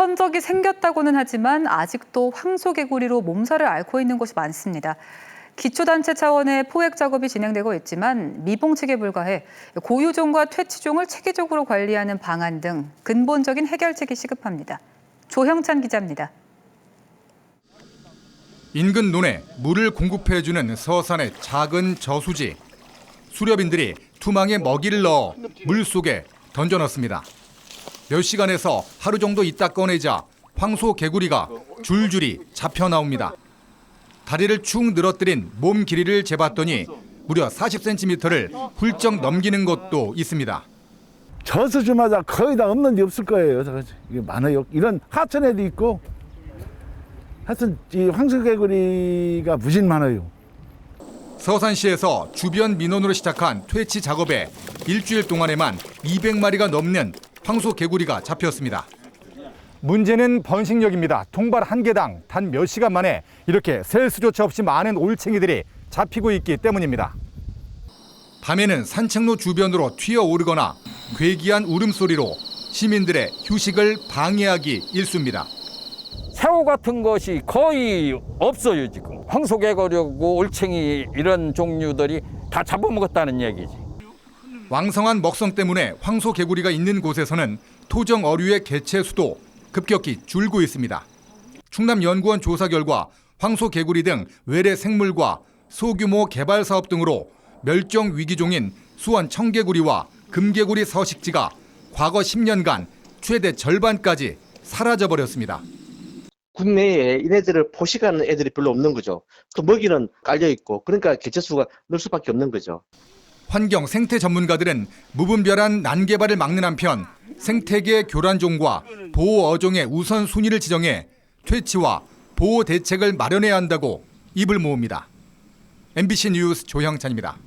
천적이 생겼다고는 하지만 아직도 황소개구리로 몸살을 앓고 있는 곳이 많습니다. 기초단체 차원의 포획 작업이 진행되고 있지만 미봉책에 불과해 고유종과 퇴치종을 체계적으로 관리하는 방안 등 근본적인 해결책이 시급합니다. 조형찬 기자입니다. 인근 논에 물을 공급해주는 서산의 작은 저수지. 수렵인들이 투망에 먹이를 넣어 물 속에 던져넣습니다. 몇 시간에서 하루 정도 있다 꺼내자 황소 개구리가 줄줄이 잡혀 나옵니다. 다리를 축 늘어뜨린 몸 길이를 재봤더니 무려 40cm를 훌쩍 넘기는 것도 있습니다. 저수지마다 거의 다 없는 데 없을 거예요. 저- 이게 많아요. 이런 하천에도 있고 하여튼 이 황소개구리가 무진 많아요. 서산시에서 주변 민원으로 시작한 퇴치 작업에 일주일 동안에만 200마리가 넘는 황소 개구리가 잡혔습니다. 문제는 번식력입니다. 통발 한 개당 단 몇 시간 만에 이렇게 셀 수조차 없이 많은 올챙이들이 잡히고 있기 때문입니다. 밤에는 산책로 주변으로 튀어오르거나 괴기한 울음소리로 시민들의 휴식을 방해하기 일쑤입니다. 새우 같은 것이 거의 없어요 지금 황소개구리고 올챙이 이런 종류들이 다 잡아먹었다는 얘기지 왕성한 먹성 때문에 황소 개구리가 있는 곳에서는 토종 어류의 개체 수도 급격히 줄고 있습니다. 충남 연구원 조사 결과 황소 개구리 등 외래 생물과 소규모 개발 사업 등으로 멸종 위기종인 수원 청개구리와 금개구리 서식지가 과거 10년간 최대 절반까지 사라져 버렸습니다. 국내에 이네들을 포식하는 애들이 별로 없는 거죠. 또 먹이는 깔려 있고 그러니까 개체 수가 늘 수밖에 없는 거죠. 환경 생태 전문가들은 무분별한 난개발을 막는 한편 생태계 교란종과 보호 어종의 우선 순위를 지정해 퇴치와 보호 대책을 마련해야 한다고 입을 모읍니다. MBC 뉴스 조형찬입니다.